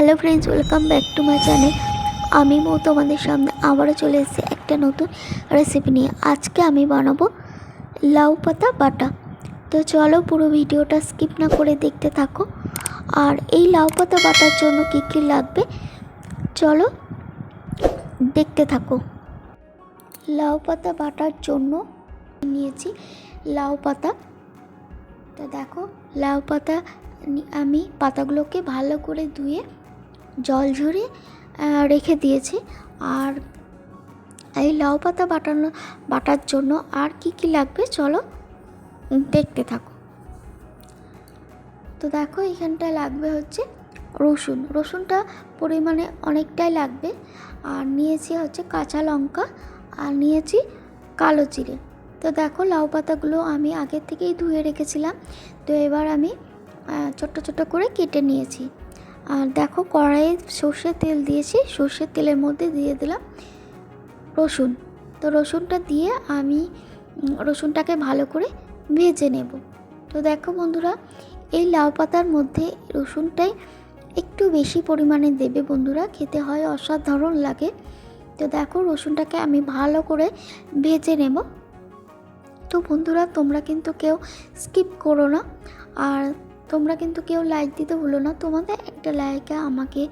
Hello friends welcome back to my channel আমি মৌ তোমাদের সামনে আবারও চলে এসেছি একটা নতুন রেসিপি নিয়ে। আজকে আমি বানাবো লাউ পাতা বাটা। তো চলো পুরো ভিডিওটা স্কিপ না করে দেখতে থাকো। আর এই লাউ পাতা বাটার জন্য কী কী লাগবে? চলো দেখতে থাকো। লাউ পাতা বাটার জন্য নিয়েছি লাউ পাতা। তো দেখো, লাউ পাতা আমি পাতাগুলোকে ভালো করে ধুয়ে জল আহ, রেখে দিয়েছি। আর এই লাউ পাতা বাটানো বাটার জন্য আর কি কি লাগবে চলো দেখতে থাকো। তো দেখো এখানটায় লাগবে হচ্ছে রসুন। রসুনটা পরিমাণে অনেকটাই লাগবে। আর নিয়েছি হচ্ছে কাঁচা লঙ্কা আর নিয়েছি কালো জিরে। তো দেখো লাউ পাতাগুলো আমি আগের থেকেই ধুয়ে রেখেছিলাম। তো এবার আমি ছোট্ট ছোট্ট করে কেটে নিয়েছি। আর দেখো কড়াইয়ে সর্ষের তেল দিয়েছি। সর্ষের তেলের মধ্যে দিয়ে দিলাম রসুন। তো রসুনটা দিয়ে আমি রসুনটাকে ভালো করে ভেজে নেব। তো দেখো বন্ধুরা, এই লাউ পাতার মধ্যে রসুনটাই একটু বেশি পরিমাণে দেবে বন্ধুরা, খেতে হয় অসাধারণ লাগে। তো দেখো রসুনটাকে আমি ভালো করে ভেজে নেব। তো বন্ধুরা, তোমরা কিন্তু কেউ স্কিপ করো না। আর তোমরা কিন্তু কেউ লাইক দিতে ভুলো না, তোমাদের একটা লাইকে আমাকে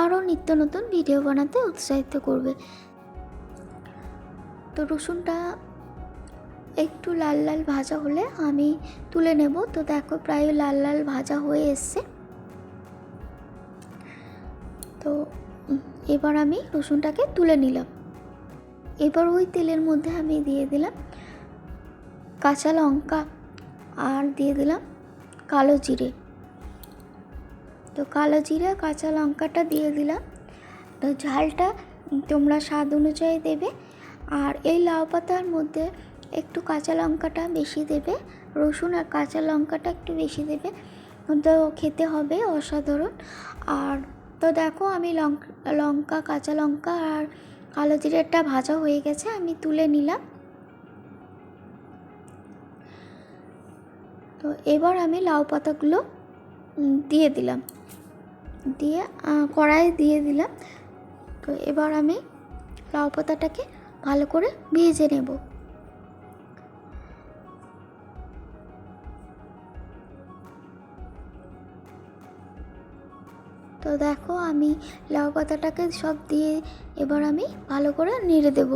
আরও নিত্য নতুন ভিডিও বানাতে উৎসাহিত করবে। তো রসুনটা একটু লাল লাল ভাজা হলে আমি তুলে নেব। তো দেখো প্রায় লাল লাল ভাজা হয়ে এসছে। তো এবার আমি রসুনটাকে তুলে নিলাম। এবার ওই তেলের মধ্যে আমি দিয়ে দিলাম কাঁচা লঙ্কা আর দিয়ে দিলাম কালো জিরে। তো কালো জিরে, কাঁচা লঙ্কাটা দিয়ে দিলাম। তো ঝালটা তোমরা স্বাদ অনুযায়ী দেবে। আর এই লাউ পাতার মধ্যে একটু কাঁচা লঙ্কাটা বেশি দেবে। রসুন আর কাঁচা লঙ্কাটা একটু বেশি দেবে। তো খেতে হবে অসাধারণ। আর তো দেখো আমি লঙ্কা লঙ্কা, কাঁচা লঙ্কা আর কালো জিরেটা ভাজা হয়ে গেছে, আমি তুলে নিলাম। তো এবার আমি লাউ পাতাগুলো দিয়ে দিলাম। দিয়ে কড়াই দিয়ে দিলাম। তো এবার আমি লাউ পাতাটাকে ভালো করে ভেজে নেব। তো দেখো আমি লাউ পাতাটাকে সব দিয়ে এবার আমি ভালো করে নেড়ে দেব।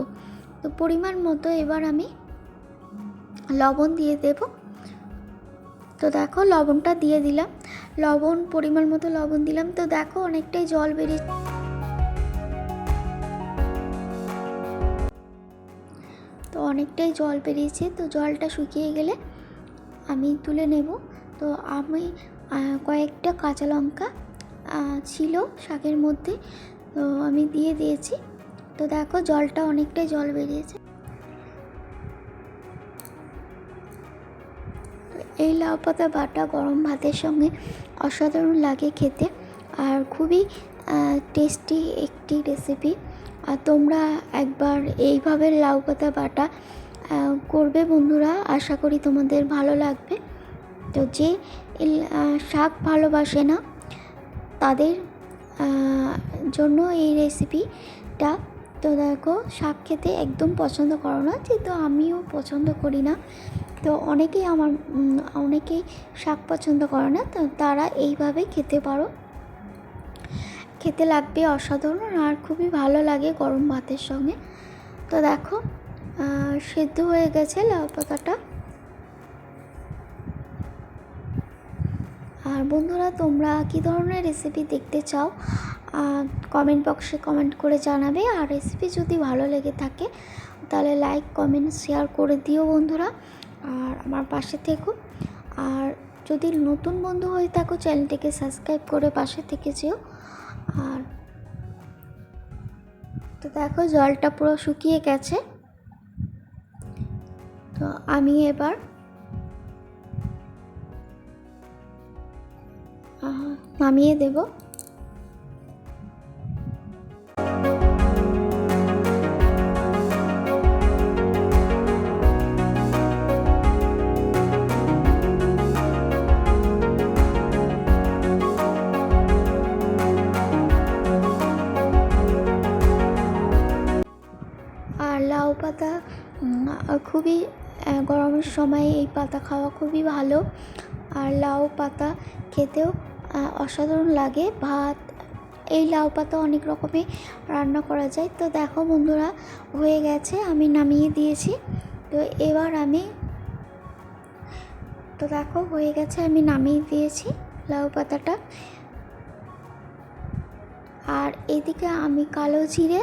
তো পরিমাণ মতো এবার আমি লবণ দিয়ে দেবো। তো দেখো লবণটা দিয়ে দিলাম। লবণ, পরিমাণ মতো লবণ দিলাম। তো দেখো অনেকটাই জল বেরিয়ে তো অনেকটাই জল বেরিয়েছে। তো জলটা শুকিয়ে গেলে আমি তুলে নেব। তো আমি কয়েকটা কাঁচা লঙ্কা ছিল শাকের মধ্যে। তো আমি দিয়ে দিয়েছি। তো দেখো জলটা অনেকটাই জল বেরিয়েছে। এই লাউ পাতা বাটা গরম ভাতের সঙ্গে অসাধারণ লাগে খেতে আর খুবই টেস্টি একটি রেসিপি আর তোমরা একবার এইভাবে লাউ পাতা বাটা করবে বন্ধুরা, আশা করি তোমাদের ভালো লাগবে। তো যে শাক ভালোবাসে না, তাদের জন্য এই রেসিপিটা তো দেখো, শাক খেতে একদম পছন্দ করো না, যেহেতু আমিও পছন্দ করি না। তো অনেকেই আমার অনেকেই শাক পছন্দ করে না, তো তারা এইভাবে খেতে পারো। খেতে লাগবে অসাধারণ আর খুবই ভালো লাগে গরম ভাতের সঙ্গে। তো দেখো সেদ্ধ হয়ে গেছে লাউ পাতাটা। আর বন্ধুরা, তোমরা কী ধরনের রেসিপি দেখতে চাও কমেন্ট বক্সে কমেন্ট করে জানাবে। আর রেসিপি যদি ভালো লেগে থাকে, তাহলে লাইক কমেন্ট শেয়ার করে দিও বন্ধুরা। আর আমার পাশে থেকো। আর যদি নতুন বন্ধু হয়ে থাকো, চ্যানেলটিকে সাবস্ক্রাইব করে পাশে থেকে যেও। আর তো দেখো, জলটা পুরো শুকিয়ে গেছে। তো আমি এবার নামিয়ে দেব। খুবই গরমের সময় এই পাতা খাওয়া খুবই ভালো। আর লাউ পাতা খেতেও অসাধারণ লাগে। ভাত, এই লাউ পাতা অনেক রকমই রান্না করা যায়। তো দেখো বন্ধুরা, হয়ে গেছে, আমি নামিয়ে দিয়েছি। তো এবার আমি, তো দেখো হয়ে গেছে, আমি নামিয়ে দিয়েছি লাউ পাতাটা। আর এদিকে আমি কালো জিরে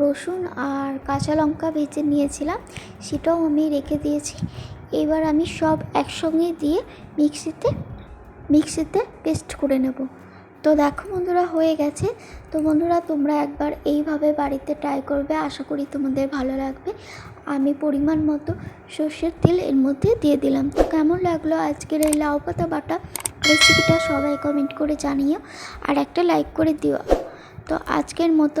রসুন আর কাঁচা লঙ্কা ভেজে নিয়েছিলাম, সেটাও আমি রেখে দিয়েছি। এবার আমি সব একসঙ্গে দিয়ে মিক্সিতে মিক্সিতে পেস্ট করে নেব। তো দেখো বন্ধুরা, হয়ে গেছে। তো বন্ধুরা, তোমরা একবার এইভাবে বাড়িতে ট্রাই করবে, আশা করি তোমাদের ভালো লাগবে। আমি পরিমাণ মতো সর্ষের তেল এর মধ্যে দিয়ে দিলাম। তো কেমন লাগল আজকের এই লাউ পাতা বাটা রেসিপিটা সবাই কমেন্ট করে জানিও, আর একটা লাইক করে দিও। তো আজকের মতো